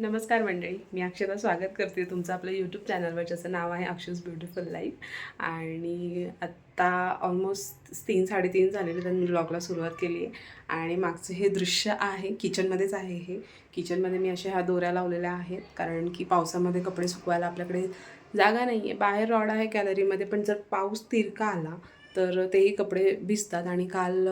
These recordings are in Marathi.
नमस्कार मंडळी मी अक्षता स्वागत करते तुमचं आपलं यूट्यूब चॅनलवर ज्याचं नाव आहे अक्षस ब्युटिफुल लाईफ आणि आत्ता ऑलमोस्ट तीन साडेतीन झालेले तर मी ब्लॉगला सुरुवात केली आहे आणि मागचं हे दृश्य आहे किचनमध्येच आहे हे. किचनमध्ये मी अशा ह्या दोऱ्या लावलेल्या आहेत कारण की पावसामध्ये कपडे सुकवायला आपल्याकडे जागा नाही आहे बाहेर रॉड आहे गॅलरीमध्ये पण जर पाऊस तिरका आला तर तेही कपडे भिजतात. आणि काल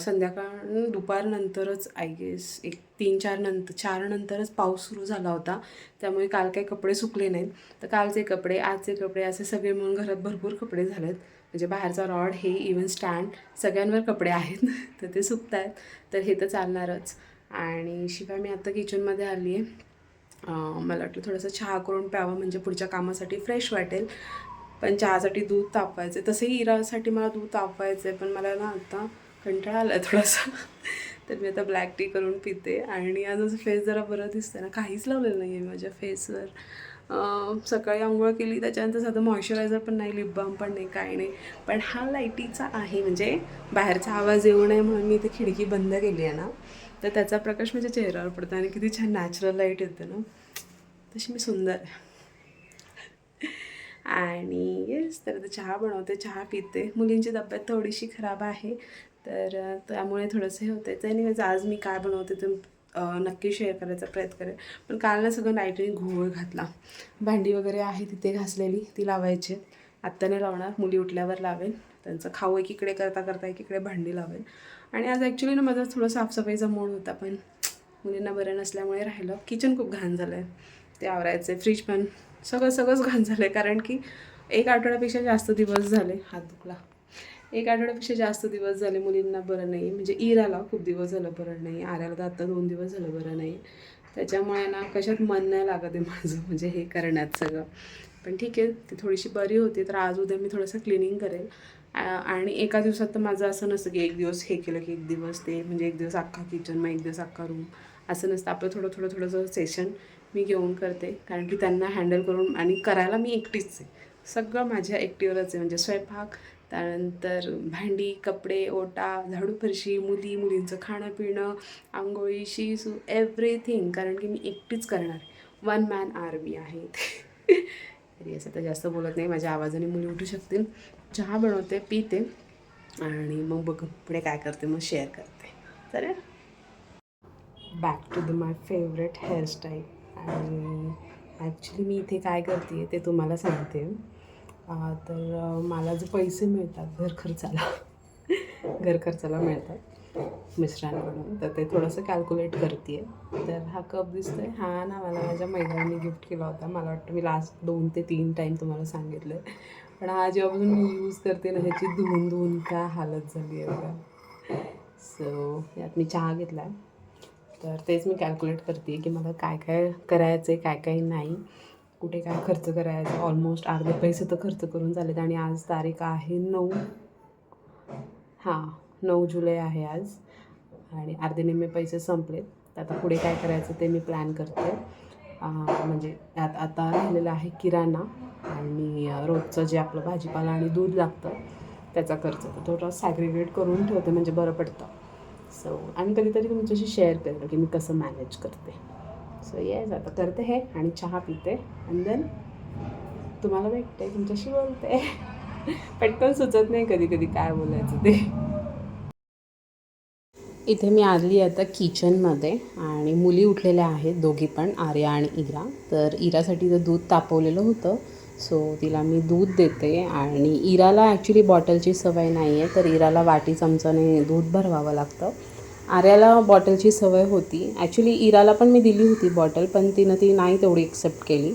संध्याकाळ दुपारनंतरच आय गेस एक तीन चार नंतर चार नंतरच पाऊस सुरू झाला होता. त्यामुळे काल काही कपडे सुकले नाहीत. तर कालचे कपडे आजचे कपडे असे सगळे मिळून घरात भरपूर कपडे झालेत. म्हणजे बाहेरचा रॉड हे इवन स्टँड सगळ्यांवर कपडे आहेत. तर ते सुकत आहेत तर हे तर चालणारच. आणि शिवाय मी आता किचनमध्ये आली आहे मला वाटलं थोडंसं चहा करून प्यावं म्हणजे पुढच्या कामासाठी फ्रेश वाटेल. पण चहासाठी दूध तापवायचं आहे तसंही इरासाठी मला दूध तापवायचं आहे पण मला ना आता कंटाळा आला आहे थोडासा. तर मी आता ब्लॅक टी करून पिते. आणि आज माझं फेस जरा बरं दिसतं ना. काहीच लावलेलं नाही आहे माझ्या फेसवर सकाळी आंघोळ केली त्याच्यानंतर साधं मॉइश्चरायझर पण नाही लिप बाम पण नाही काय नाही. पण हा लाईटीचा आहे म्हणजे बाहेरचा आवाज येऊ नये म्हणून मी इथे खिडकी बंद केली आहे ना. तर त्याचा प्रकाश माझ्या चेहऱ्यावर पडतो आणि किती छान नॅचरल लाइट येते ना. तशी मी सुंदर आहे. आणि येस तर आता चहा बनवते चहा पिते. मुलींची तब्येत थोडीशी खराब आहे. तर त्यामुळे थोडंसं हे होतं तर एनिवेज आज मी काय बनवते ते नक्की शेअर करायचा प्रयत्न करेन. पण काल ना सगळं नाईटने घोळ घातला. भांडी वगैरे आहे तिथे घासलेली ती लावायची. आत्ता नाही लावणार मुली उठल्यावर लावेल त्यांचं खाऊ एकीकडे करता करता एकीकडे भांडी लावेल आणि आज ॲक्च्युली ना माझा थोडं साफसफाईचा मूड होता पण मुलींना बरं नसल्यामुळे राहिलं. किचन खूप घाण झालं आहे ते आवरायचं फ्रीज पण सगळं सगळंच घाण झालं आहे कारण की एक आठवड्यापेक्षा जास्त दिवस झाले हात दुखला. एक आठवड्यापेक्षा जास्त दिवस झाले मुलींना बरं नाही. म्हणजे इराला खूप दिवस झालं बरं नाही. आर्याला तर आत्ता दोन दिवस झालं बरं नाही. त्याच्यामुळे ना कशात मन नाही लागत आहे माझं. म्हणजे हे करण्यात सगळं. पण ठीक आहे ती थोडीशी बरी होती. तर आज उद्या मी थोडंसं क्लिनिंग करेल. आणि एका दिवसात तर माझं असं नसतं की एक दिवस हे केलं की एक दिवस ते. म्हणजे एक दिवस अख्खा किचन मग एक दिवस अख्खा रूम असं नसतं. आपलं थोडं थोडं थोडंसं सेशन मी घेऊन करते. कारण की त्यांना हँडल करून आणि करायला मी एकटीच आहे. सगळं माझ्या एकटीवरच आहे. म्हणजे स्वयंपाक त्यानंतर भांडी कपडे ओटा झाडू फरशी मुली मुलींचं खाणं पिणं आंघोळी सु एव्हरीथिंग कारण की मी एकटीच करणार वन मॅन आर्मी आहे इथे. तरी असं तर जास्त बोलत नाही. माझ्या आवाजाने मुली उठू शकतील. चहा बनवते पिते. आणि मग बघ पुढे काय करते मग शेअर करते. चालेल? Back to the my favourite hairstyle आणि ॲक्च्युली मी इथे काय करते ते तुम्हाला सांगते. तर मला जे पैसे मिळतात घर खर्चाला घर खर्चाला मिळतात मिस्टरांकडून तर ते थोडंसं कॅल्क्युलेट करते तर हा कप दिसतोय. हा ना मला माझ्या मैत्रिणीने गिफ्ट केला होता. मला वाटतं मी लास्ट दोन ते तीन टाईम तुम्हाला सांगितलं पण हा जेव्हापासून मी यूज करते ना ह्याची धुवून धुवून का हालत झाली आहे बघा. सो यात मी चहा घेतला तर तेच मी कॅल्क्युलेट करते की मला काय काय करायचं आहे काय काय नाही. कुठे काय खर्च करायचा? ऑलमोस्ट अर्धे पैसे तर खर्च करून झालेत आणि आज तारीख आहे नऊ. हां नऊ जुलै आहे आज. आणि अर्धे निम्मे पैसे संपलेत. तर आता पुढे काय करायचं ते मी प्लॅन करते. म्हणजे त्यात आता राहिलेलं आहे किराणा आणि रोजचं जे आपलं भाजीपाला आणि दूध लागतं त्याचा खर्च तर थोडं सॅग्रिगेट करून ठेवते म्हणजे बरं पडतं. सो आणि कधीतरी तुमच्याशी शेअर करेल की मी कसं मॅनेज करते. सो येस आता करते हे आणि चहा पिते. आणि देन तुम्हाला भेटते तुमच्याशी बोलते. पटकन सुचत नाही कधी कधी काय बोलायचं ते. इथे मी आली आता किचनमध्ये आणि मुली उठलेल्या आहेत दोघी पण आर्या आणि इरा. तर इरासाठी तर दूध तापवलेलं होतं. सो तिला मी दूध देते आणि इराला ॲक्च्युली बॉटलची सवय नाही आहे तर इराला वाटी चमचाने दूध भरवावं लागतं. आर्याला बॉटलची सवय होती. ॲक्च्युली इराला पण मी दिली होती बॉटल पण तिनं ती नाही तेवढी एक्सेप्ट केली.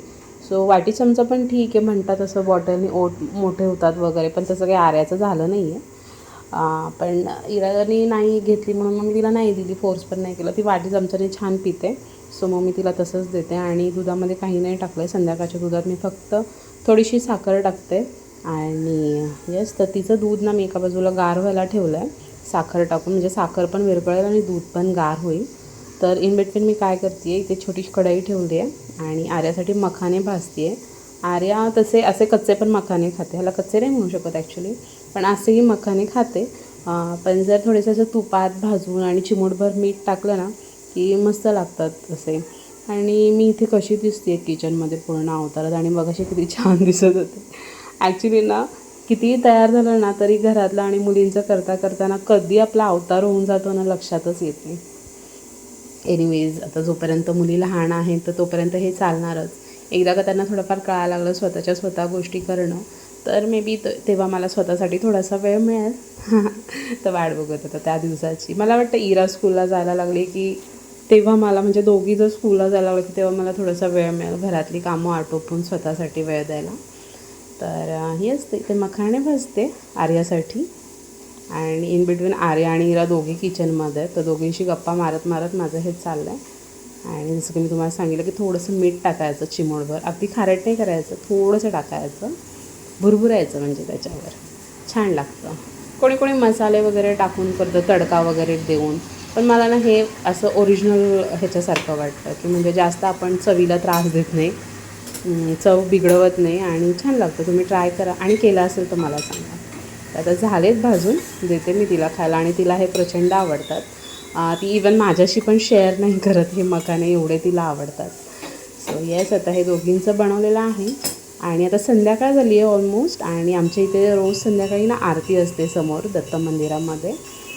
सो वाटी चमचा पण ठीक आहे म्हणतात असं बॉटलनी ओट मोठे होतात वगैरे पण तसं काही आर्याचं झालं नाही आहे पण इराने नाही घेतली म्हणून मग तिला नाही दिली फोर्स पण नाही केलं. ती वाटी चमच्याने छान पिते. सो मग मी तिला तसंच देते आणि दुधामध्ये काही नाही टाकलं आहे संध्याकाळच्या दुधात मी फक्त थोडीशी साखर टाकते. आणि येस तर तिचं दूध ना मी एका बाजूला गार व्हायला ठेवलं आहे साखर टाकून म्हणजे साखर पण विरघळेल आणि दूध पण गार होईल. तर इन बिटवीन मी काय करते आहे इथे छोटीशी कढई ठेवली आहे आणि आर्यासाठी मखाने भाजते आहे आर्या तसे असे कच्चे पण मखाने खाते. ह्याला कच्चे नाही म्हणू शकत ॲक्च्युली पण असेही मखाने खाते. पण जर थोडेसे असं तुपात भाजून आणि चिमूटभर मीठ टाकलं ना की मस्त लागतात असे आणि मी इथे कशी दिसते किचनमध्ये पूर्ण अवतारात आणि बघा अशी किती छान दिसत होते. ॲक्च्युली ना कितीही तयार झालं ना तरी घरातलं आणि मुलींचं करता करताना कधी आपला अवतार होऊन जातो ना लक्षातच येत नाही. एनिवेज आता जोपर्यंत मुली लहान आहेत तर तोपर्यंत हे चालणारच. एकदा का त्यांना थोडंफार कळायला लागलं स्वतःच्या स्वतः गोष्टी करणं तर मे बी तेव्हा मला स्वतःसाठी थोडासा वेळ मिळेल. तर वाट बघत होता त्या दिवसाची. मला वाटतं इरा स्कूलला जायला लागली की तेव्हा मला म्हणजे दोघी जर स्कूलला जायला लागलं की तेव्हा मला थोडासा वेळ मिळेल घरातली कामं आटोपून स्वतःसाठी वेळ द्यायला. तर अं, ही असते ते मखाणे भाजते आर्यासाठी. आणि इन बिटवीन आर्या आणि इरा दोघी किचनमध्ये आहेत तर दोघींशी गप्पा मारत मारत माझं हे चाललं आहे आणि जसं की मी तुम्हाला सांगितलं की थोडंसं मीठ टाकायचं चिमोडभर अगदी खारट नाही करायचं थोडंसं टाकायचं. भुरभुरायचं म्हणजे त्याच्यावर. छान लागतं. कोणी कोणी मसाले वगैरे टाकून करतं तडका वगैरे देऊन. पण मला ना हे असं ओरिजिनल ह्याच्यासारखं वाटतं की म्हणजे जास्त आपण चवीला त्रास देत नाही. चव बिघडवत नाही आणि छान लागतं. तुम्ही ट्राय करा. आणि केलं असेल तर मला सांगा. आता झालेत भाजून देते मी तिला खायला आणि तिला हे प्रचंड आवडतात. ती इवन माझ्याशी पण शेअर नाही करत हे मकाने एवढे तिला आवडतात. सो येस आता हे दोघींचं बनवलेलं आहे. आणि आता संध्याकाळ झाली आहे ऑलमोस्ट आणि आमच्या इथे रोज संध्याकाळी ना आरती असते समोर दत्त मंदिरामध्ये.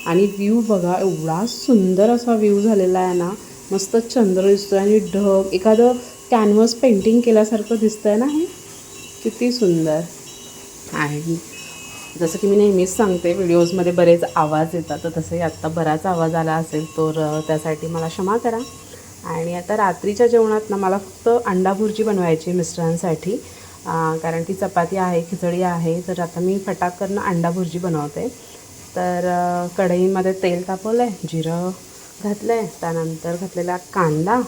आणि व्ह्यू बघा एवढा सुंदर असा व्ह्यू झालेला आहे ना. मस्त चंद्र दिसतो आणि ढग एखादं कॅनव्हस पेंटिंग केल्यासारखं दिसतं आहे ना हे? किती सुंदर. आणि जसं की मी नेहमीच सांगते व्हिडिओजमध्ये बरेच आवाज येतात. तर तसंही आत्ता बराच आवाज आला असेल तर त्यासाठी मला क्षमा करा. आणि आता रात्रीच्या जेवणात ना मला फक्त अंडा भुर्जी बनवायची मिस्टरांसाठी. कारण की चपाती आहे खिचडी आहे तर आता मी फटाकरनं अंडा भुर्जी बनवते. तर कढईमध्ये तेल तापवलं आहे जिरं घातलं आहे त्यानंतर घातलेला कांदा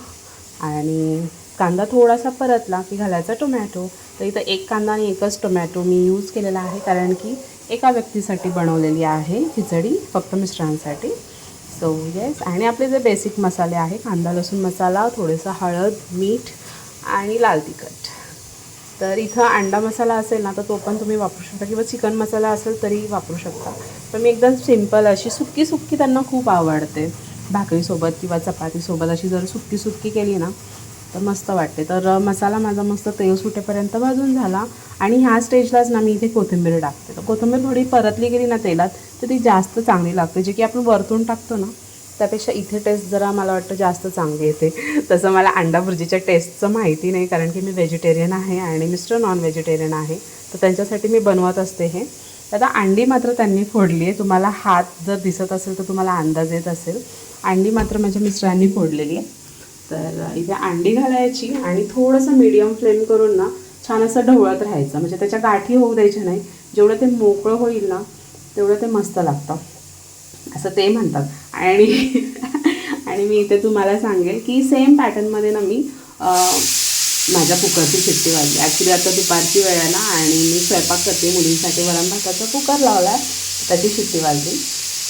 आणि कांदा थोडासा परतला की घालायचा टोमॅटो. तर इथं एक कांदा आणि एकच टोमॅटो मी यूज केलेला आहे कारण की एका व्यक्तीसाठी बनवलेली आहे खिचडी फक्त मिस्टरांसाठी सो येस आणि आपले जे बेसिक मसाले आहे कांदा लसूण मसाला थोडंसं हळद मीठ आणि लाल तिखट. तर इथं अंडा मसाला असेल ना तर तो पण तुम्ही वापरू शकता किंवा चिकन मसाला असेल तरी वापरू शकता. पण मी एकदम सिंपल अशी सुक्की सुक्की त्यांना खूप आवडते. भाकरीसोबत किंवा चपातीसोबत अशी जर सुक्की सुक्की केली ना तर मस्त वाटते. तर मसाला माझा मस्त तेल सुटेपर्यंत भाजून झाला आणि ह्या स्टेजलाच ना मी इथे कोथिंबीर टाकते. तर कोथिंबीर थोडी परतली गेली ना तेलात तर ती जास्त चांगली लागते. जे की आपण वरतून टाकतो ना त्यापेक्षा इथे टेस्ट जरा मला वाटतं जास्त चांगली येते. तसं मला अंडा भुर्जीच्या टेस्टचं माहिती नाही कारण की मी व्हेजिटेरियन आहे आणि मिस्टर नॉन व्हेजिटेरियन आहे. तर त्यांच्यासाठी मी बनवत असते हे. आता अंडी मात्र त्यांनी फोडली आहे. तुम्हाला हात जर दिसत असेल तर तुम्हाला अंदाज येत असेल. अंडी मात्र माझ्या मिस्टरांनी फोडलेली आहे. तर इथे अंडी घालायची आणि थोडंसं मीडियम फ्लेम करून ना छान असं ढवळत राहायचं. म्हणजे त्याच्या गाठी होऊ द्यायच्या नाही. जेवढं ते मोकळं होईल ना तेवढं ते मस्त लागतं. असं ते म्हणतात. आणि आणि मी इथे तुम्हाला सांगेल की सेम पॅटर्नमध्ये ना मी माझ्या कुकरची शिट्टी वाजली. ॲक्च्युली आता दुपारची वेळ आहे ना आणि मी स्वयंपाक करते मुलींसाठी. वरण भाताचा कुकर लावला आहे त्याची शिट्टी वाजली.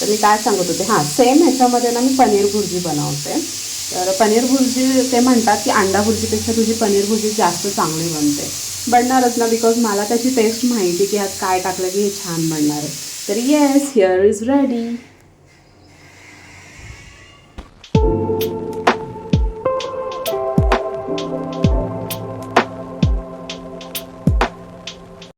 तर मी काय सांगत होते? हां सेम ह्याच्यामध्ये ना मी पनीर भुर्जी बनवते. तर पनीर भुर्जी ते म्हणतात की अंडा भुर्जीपेक्षा तुझी पनीर भुर्जी जास्त चांगली बनते. बनणारच ना बिकॉज मला त्याची टेस्ट माहिती की आज काय टाकलं की हे छान बनणार आहे. तर येस हिअर इज रेडी